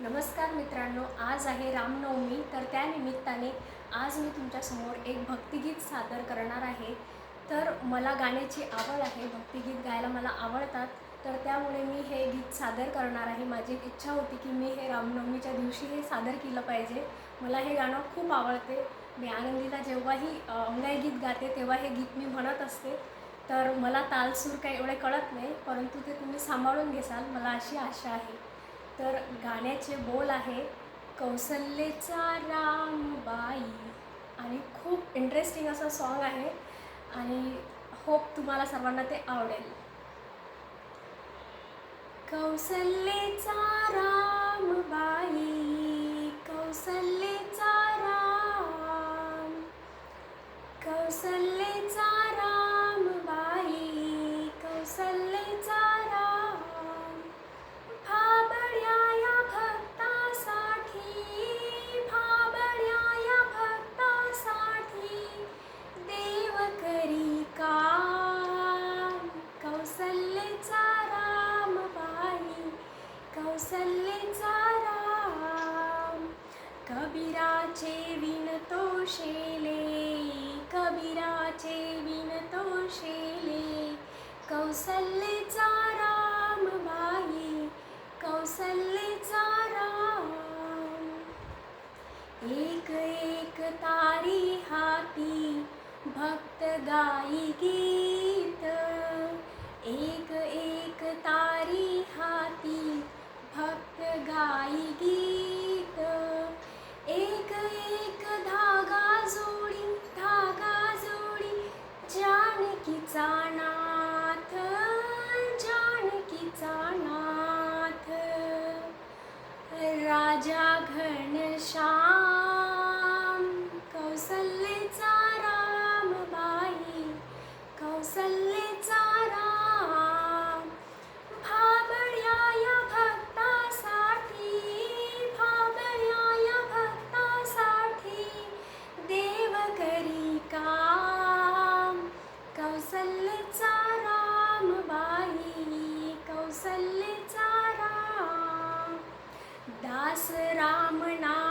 नमस्कार मित्रांनो आज आहे रामनवमी तर त्यानिमित्ताने आज मी तुमच्यासमोर एक भक्तिगीत सादर करणार आहे. तर मला गाण्याची आवड आहे भक्तिगीत गायला मला आवडतात तर त्यामुळे मी हे गीत सादर करणार आहे. माझी एक इच्छा होती की मी हे रामनवमीच्या दिवशी हे सादर केलं पाहिजे. मला हे गाणं खूप आवडते. मी आनंदीला जेव्हाही अंगाई गीत गाते तेव्हा हे गीत मी म्हणत असते. तर मला तालसूर काही एवढे कळत नाही परंतु ते तुम्ही सांभाळून घेसाल मला अशी आशा आहे. तर गाण्याचे बोल आहे कौसल्येचा रामबाई आणि खूप इंटरेस्टिंग असं सॉन्ग आहे आणि होप तुम्हाला सर्वांना ते आवडेल. कौसल्येचा रामबाई कौसल्येचा राम कौसल्येचा रामबाई कौसल्य शेले कबीराचे विणतो शेले कौसल्येचा रामबाई कौसल्येचा राम. एक एक तारी हाती भक्त गाई गी. जानकीचा नाथ जानकीचा नाथ राजा कौसल्येचा रामबाई कौसल्यचा राम. दास राम नामी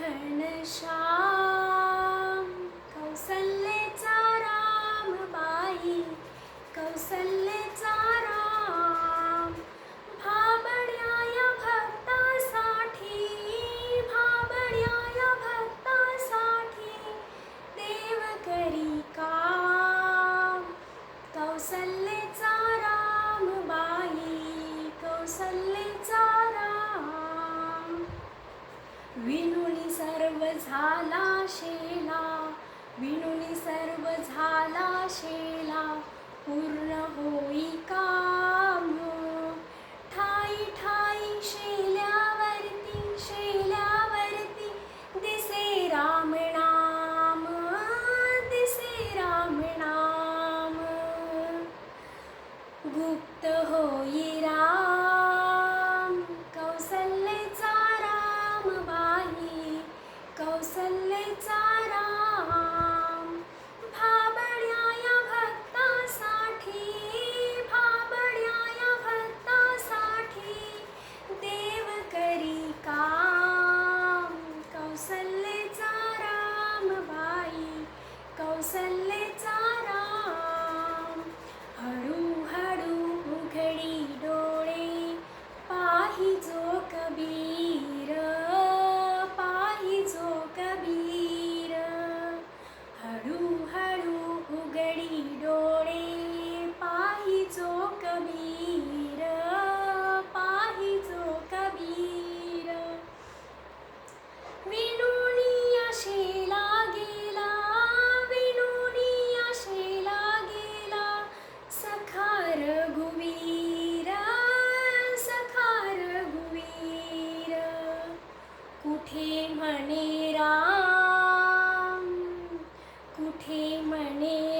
राजा घनश्याम झाला शेला विणुनी सर्व झाला शेला पूर्ण होई का? উঠে মনে